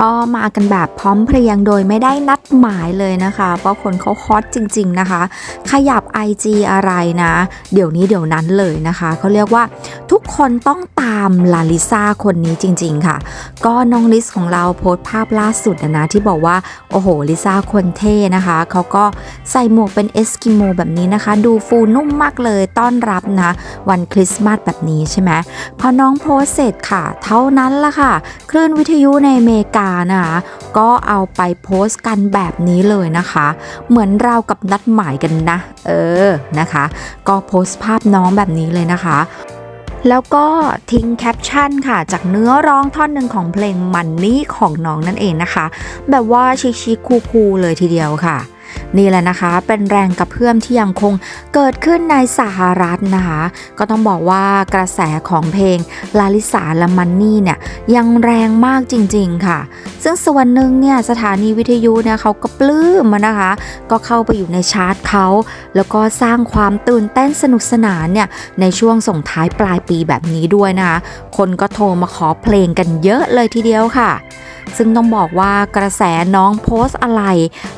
ก็มากันแบบพร้อมเพรียงโดยไม่ได้นัดหมายเลยนะคะ เพราะคนเขาฮอตจริง ๆนะคะ ขยับ IG อะไรนะ เดี๋ยวนี้เดี๋ยวนั้นเลยนะคะเขาเรียกว่าทุกคนต้องตามลาลิซาคนนี้จริง ๆค่ะ ก็น้องลิสของเราโพสต์ภาพล่าสุดนะที่บอกว่า โอ้โหลิซาคนเท่นะคะเขาก็ใส่หมวกเป็นเอสกิโมแบบนี้นะคะ ดูฟูนุ่มมากเลยต้อนรับนะวันคริสต์มาสแบบนี้ใช่ไหมพอน้องโพสเสร็จค่ะ เท่านั้นละค่ะ คลื่นวิทยุในอเมริกานะคะก็เอาไปโพสต์กันแบบนี้เลยนะคะ เหมือนเรากับนัดหมายกันนะ เออนะคะ ก็โพสต์ภาพน้องแบบนี้เลยนะคะแล้วก็ทิ้งแคปชั่นค่ะ จากเนื้อร้องท่อนหนึ่งของเพลงมันนี่ของน้องนั่นเองนะคะ แบบว่าชิชิคูคูๆเลยทีเดียวค่ะ นี่แหละนะคะเป็นแรงกระเพื่อมที่ยังคงเกิดขึ้นในสหรัฐนะคะ ก็ต้องบอกว่ากระแสของเพลงลาลิสาและมันนี่เนี่ยยังแรงมากจริงๆค่ะ ซึ่งส่วนหนึ่งเนี่ยสถานีวิทยุเนี่ยเขาก็ปลื้มนะคะ ก็เข้าไปอยู่ในชาร์ตเขาแล้วก็สร้างความตื่นเต้นสนุกสนานเนี่ยในช่วงส่งท้ายปลายปีแบบนี้ด้วยนะคะ คนก็โทรมาขอเพลงกันเยอะเลยทีเดียวค่ะ ซึ่งต้องบอกว่ากระแสน้องโพสต์อะไร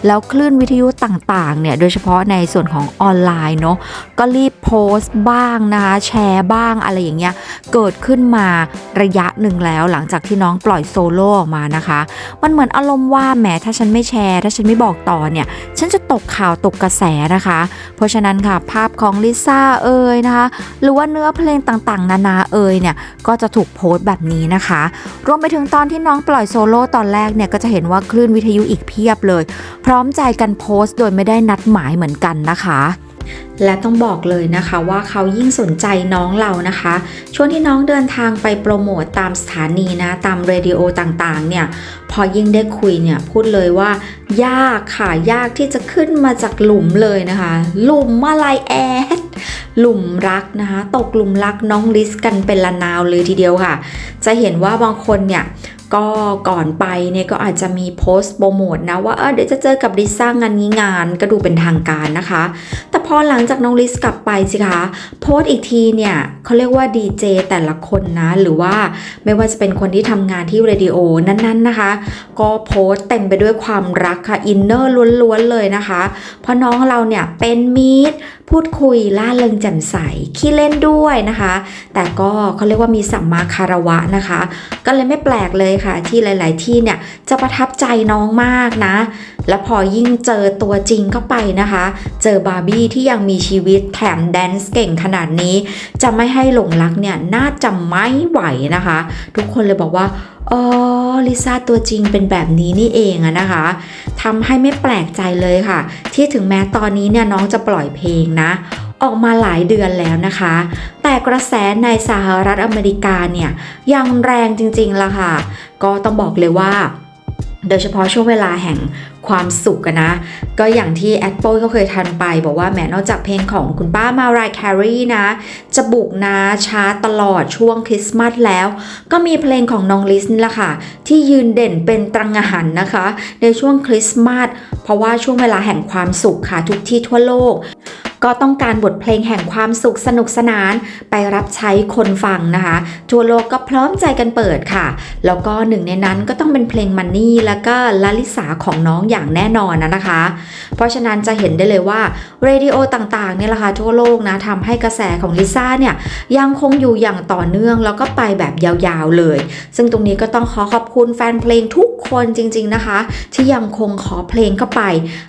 แล้วคลื่นวิทยุต่างๆเนี่ยโดยเฉพาะในส่วนของออนไลน์เนาะก็รีบโพสต์บ้างนะคะแชร์บ้างอะไรอย่างเงี้ยเกิดขึ้นมาระยะหนึ่งแล้ว หลังจากที่น้องปล่อยโซโล่ออกมานะคะ มันเหมือนอารมณ์ว่าแหมถ้าฉันไม่แชร์ ถ้าฉันไม่บอกต่อเนี่ย ฉันจะตกข่าวตกกระแสนะคะ เพราะฉะนั้นค่ะภาพของลิซ่าเอ่ยนะคะ หรือว่าเนื้อเพลงต่างๆ นานาเอ่ยเนี่ยก็จะถูกโพสต์แบบนี้นะคะ รวมไปถึงตอนที่น้องปล่อยโซโล่ตอนแรกเนี่ยก็จะเห็นว่าคลื่นวิทยุอีกเพียบเลย พร้อมใจกันโพสต์โดยไม่ได้นัดหมายเหมือนกันนะคะ และต้องบอกเลยนะคะว่าเขายิ่งสนใจน้องเรานะคะ ช่วงที่น้องเดินทางไปโปรโมตตามสถานีนะ ตามเรดิโอต่างๆ เนี่ย พอยิ่งได้คุยเนี่ย พูดเลยว่ายากค่ะ ยากที่จะขึ้นมาจากหลุมเลยนะคะ หลุมอะไรแอดหลุมรักนะคะ ตกหลุมรักน้องลิสกันเป็นละนาวเลยทีเดียวค่ะ จะเห็นว่าบางคนเนี่ยก็ก่อนไปเนี่ยก็อาจจะมีโพสต์โปรโมทนะว่าเออเดี๋ยวจะเจอกับลิซ่างานนี้งานก็ดูเป็นทางการนะคะ อหลังจากน้องลิสกลับไปสิคะโพสต์อีกทีเนี่ยเขาเรียกว่าดีเจแต่ละคนนะ หรือว่าไม่ว่าจะเป็นคนที่ทำงานที่เรดิโอนั้นๆนะคะ ก็โพสต์เต็มไปด้วยความรักค่ะอินเนอร์ล้วนๆเลยนะคะ เพราะน้องเราเนี่ยเป็นมิตรพูดคุยล่าเริงแจ่มใสขี้เล่นด้วยนะคะ แต่ก็เขาเรียกว่ามีสัมมาคารวะนะคะ ก็เลยไม่แปลกเลยค่ะ ที่หลาย ๆ ที่เนี่ยจะประทับใจน้องมากนะ แล้พอยิ่งเจอตัวจริงเข้าไปนะคะ เจอบาร์บี้ที่ยังมีชีวิตแถมแดนซ์เก่งขนาดนี้ จะไม่ให้หลงรักเนี่ยน่าจะไม่ไหวนะคะ ทุกคนเลยบอกว่าอ๋อลิซ่าตัวจริงเป็นแบบนี้นี่เองอะนะคะทำให้ไม่แปลกใจเลยค่ะ ที่ถึงแม้ตอนนี้เนี่ยน้องจะปล่อยเพลงนะ ออกมาหลายเดือนแล้วนะคะ แต่กระแสในสหรัฐอเมริกาเนี่ยยังแรงจริงๆล่ะค่ะ ก็ต้องบอกเลยว่าโดยเฉพาะช่วงเวลาแห่ง ความสุขนะ ก็อย่างที่แอดโป้เขาเคยทันไป บอกว่าแหมนอกจากเพลงของคุณป้ามารายแครีนะ จะบุกนะชาร์ตลอดช่วงคริสต์มาสแล้ว ก็มีเพลงของน้องลิสนี่แหละค่ะ ที่ยืนเด่นเป็นตรังหันนะคะ ในช่วงคริสต์มาสเพราะว่าช่วงเวลาแห่งความสุขค่ะทุกที่ทั่วโลก ก็ต้องการบทเพลงแห่งความสุขสนุกสนาน ไปรับใช้คนฟังนะคะ ทั่วโลกก็พร้อมใจกันเปิดค่ะ แล้วก็หนึ่งในนั้นก็ต้องเป็นเพลงมันนี่แล้วก็ลาลิสาของน้องอย่างแน่นอนนะนะคะ เพราะฉะนั้นจะเห็นได้เลยว่าเรดิโอต่างๆเนี่ยแหละค่ะทั่วโลกนะทำให้กระแสของลิซ่าเนี่ยยังคงอยู่อย่างต่อเนื่องแล้วก็ไปแบบยาวๆเลย ซึ่งตรงนี้ก็ต้องขอขอบคุณแฟนเพลงทุกคนจริงๆนะคะ ที่ยังคงขอเพลงเข้าไป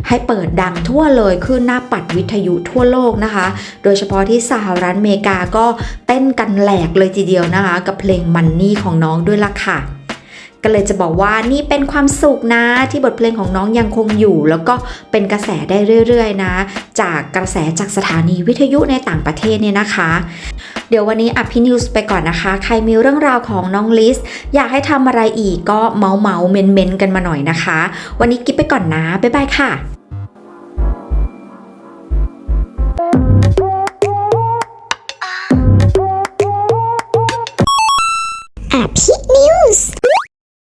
ให้เปิดดังทั่วเลยขึ้นหน้าปัดวิทยุทั่วโลกนะคะ โดยเฉพาะที่สหรัฐอเมริกาก็เต้นกันแหลกเลยทีเดียวนะคะ กับเพลงมันนี่ของน้องด้วยล่ะค่ะก็เลยจะบอกว่านี่เป็นความสุขนะที่บทเพลงของน้องยังคงอยู่ แล้วก็เป็นกระแสได้เรื่อยๆนะ จากกระแสจากสถานีวิทยุในต่างประเทศเนี่ยนะคะ เดี๋ยววันนี้อภินิวส์ไปก่อนนะคะ ใครมีเรื่องราวของน้องลิส อยากให้ทำอะไรอีกก็เมาเมาๆเมนกันมาหน่อยนะคะ วันนี้กิ๊บไปก่อนนะ บ๊ายบายค่ะ